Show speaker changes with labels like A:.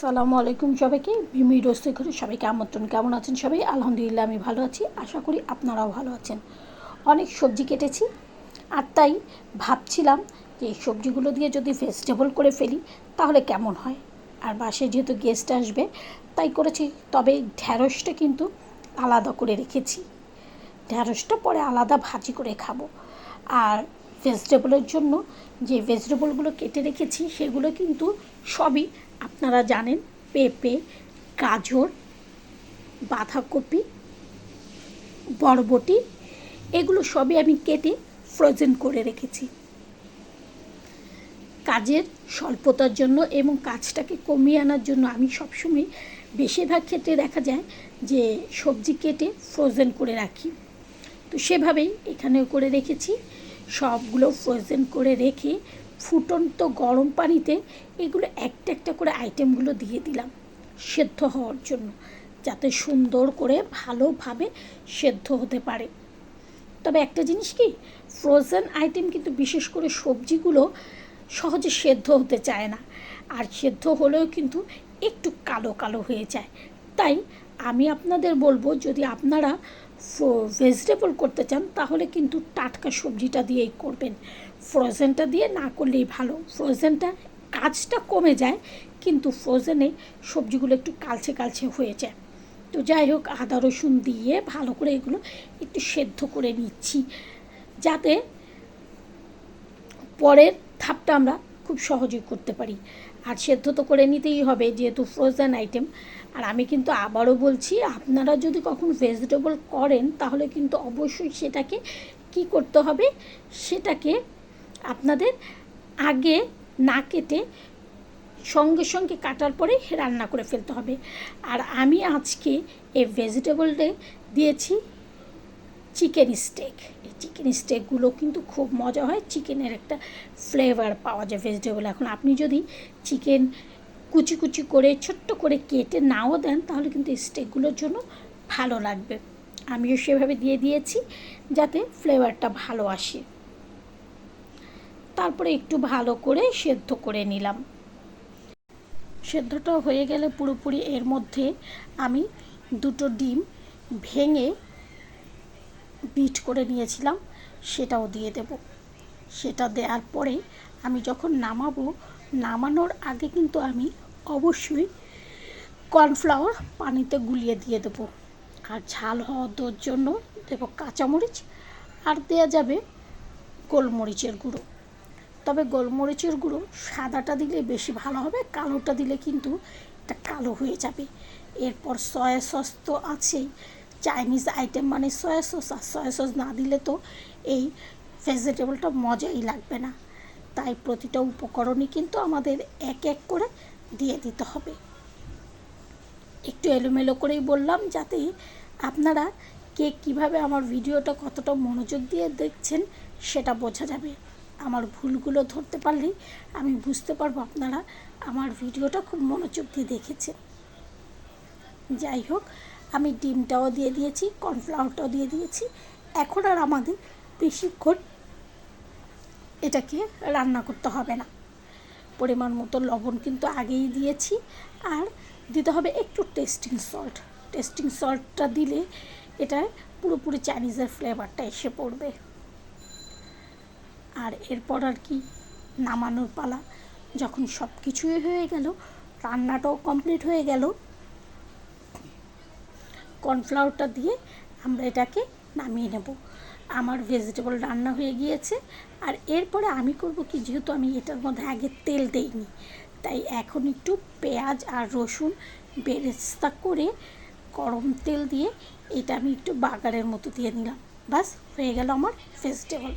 A: সালামু আলাইকুম সবাইকে। ভিমি রোস্তে ঘরে সবাইকে আমন্ত্রণ। কেমন আছেন সবাই? আলহামদুলিল্লাহ আমি ভালো আছি। আশা করি আপনারাও ভালো আছেন। অনেক সবজি কেটেছি আর তাই ভাবছিলাম যে এই সবজিগুলো দিয়ে যদি ভেজিটেবল করে ফেলি, তাহলে কেমন হয়? আর বাসে যেহেতু গেস্ট আসবে, তাই করেছি। তবে ঢ্যাঁড়সটা কিন্তু আলাদা করে রেখেছি। ঢ্যাঁড়সটা পরে আলাদা ভাজি করে খাব। আর ভেজিটেবলের জন্য যে ভেজিটেবলগুলো কেটে রেখেছি, সেগুলো কিন্তু সবই আপনারা জানেন, পেঁপে, গাজর, বাঁধাকপি, বরবটি, এগুলো সবই আমি কেটে ফ্রোজেন করে রেখেছি। কাজের স্বল্পতার জন্য এবং কাজটাকে কমিয়ে আনার জন্য আমি সবসময় বেশিরভাগ ক্ষেত্রে দেখা যায় যে সবজি কেটে ফ্রোজেন করে রাখি। তো সেভাবেই এখানেও করে রেখেছি। সবগুলো ফ্রোজেন করে রেখে ফুটন্ত গরম পানিতে এগুলো একটা একটা করে আইটেমগুলো দিয়ে দিলাম সেদ্ধ হওয়ার জন্য, যাতে সুন্দর করে ভালোভাবে সেদ্ধ হতে পারে। তবে একটা জিনিস কি ফ্রোজেন আইটেম কিন্তু বিশেষ করে সবজিগুলো সহজে সেদ্ধ হতে চায় না। আর সেদ্ধ হলেও কিন্তু একটু কালো কালো হয়ে যায়। তাই আমি আপনাদের বলব, যদি আপনারা ভেজিটেবল করতে চান, তাহলে কিন্তু টাটকা সবজিটা দিয়েই করবেন। ফ্রোজেনটা দিয়ে না করলেই ভালো। ফ্রোজেনটা কাজটা কমে যায়, কিন্তু ফ্রোজেনে সবজিগুলো একটু কালচে কালচে হয়ে যায়। তো যাই হোক, আদা রসুন দিয়ে ভালো করে এগুলো একটু সেদ্ধ করে নিচ্ছি। যাতে পরের ধাপটা আমরা খুব সহজেই করতে পারি। আর সেদ্ধ তো করে নিতেই হবে, যেহেতু ফ্রোজেন আইটেম আর আমি কিন্তু আবারও বলছি, আপনারা যদি কখন ভেজিটেবল করেন, তাহলে কিন্তু অবশ্যই সেটাকে কি করতে হবে? সেটাকে আপনাদের আগে না কেটে সঙ্গে সঙ্গে কাটার পরে রান্না করে ফেলতে হবে। আর আমি আজকে এই ভেজিটেবলটা দিয়েছি চিকেন স্টেক। এই চিকেন স্টেকগুলো কিন্তু খুব মজা হয়। চিকেনের একটা ফ্লেভার পাওয়া যায় ভেজিটেবল। এখন আপনি যদি চিকেন কুচি কুচি করে, ছোট্ট করে কেটে নাও দেন, তাহলে কিন্তু স্টেকগুলোর জন্য ভালো লাগবে। আমিও সেভাবে দিয়ে দিয়েছি যাতে ফ্লেভারটা ভালো আসে। তারপরে একটু ভালো করে সেদ্ধ করে নিলাম। সেদ্ধটা হয়ে গেলে পুরোপুরি এর মধ্যে আমি দুটো ডিম ভেঙে বিট করে নিয়েছিলাম, সেটাও দিয়ে দেব। সেটা দেওয়ার পরে আমি যখন নামাবো, নামানোর আগে কিন্তু আমি অবশ্যই কর্নফ্লাওয়ার পানিতে গুলিয়ে দিয়ে দেবো। আর ঝাল হওয়ার জন্য দেবো কাঁচামরিচ, আর দেওয়া যাবে গোলমরিচের গুঁড়ো। তবে গোলমরিচের গুঁড়ো সাদাটা দিলে বেশি ভালো হবে, কালোটা দিলে কিন্তু এটা কালো হয়ে যাবে। এরপর সয়া সস তো আছেই চাইনিজ আইটেম মানে সয়া সস আর সয়া সস না দিলে তো এই ভেজিটেবলটা মজাই লাগবে না। তাই প্রতিটা উপকরণই কিন্তু আমাদের এক এক করে দিয়ে দিতে হবে। একটু এলোমেলো করেই বললাম যাতে আপনারা কে কীভাবে আমার ভিডিওটা কতটা মনোযোগ দিয়ে দেখছেন সেটা বোঝা যাবে। আমার ভুলগুলো ধরতে পারলেই আমি বুঝতে পারব আপনারা আমার ভিডিওটা খুব মনোযোগ দিয়ে দেখেছেন। যাই হোক আমি ডিমটাও দিয়ে দিয়েছি কর্নফ্লাওয়ারটাও দিয়ে দিয়েছি। এখন আর আমাদের বেশিক্ষণ এটাকে রান্না করতে হবে না। পরিমাণ মতো লবণ কিন্তু আগেই দিয়েছি। আর দিতে হবে একটু টেস্টিং সল্ট টেস্টিং সল্টটা দিলে এটায় পুরোপুরি চাইনিজের ফ্লেভারটা এসে পড়বে। আর এরপর আর কি নামানোর পালা। যখন সব কিছুই হয়ে গেল, রান্নাটাও কমপ্লিট হয়ে গেল কর্নফ্লাওয়ারটা দিয়ে আমরা এটাকে নামিয়ে নেব। আমার ভেজিটেবল রান্না হয়ে গিয়েছে। আর এরপরে আমি করব কি, যেহেতু আমি এটার মধ্যে আগে তেল দেইনি, তাই এখন একটু পেঁয়াজ আর রসুন বেরেস্তা করে গরম তেল দিয়ে এটা আমি একটু বাগারের মতো দিয়ে নিলাম। বাস হয়ে গেল আমার ভেজিটেবল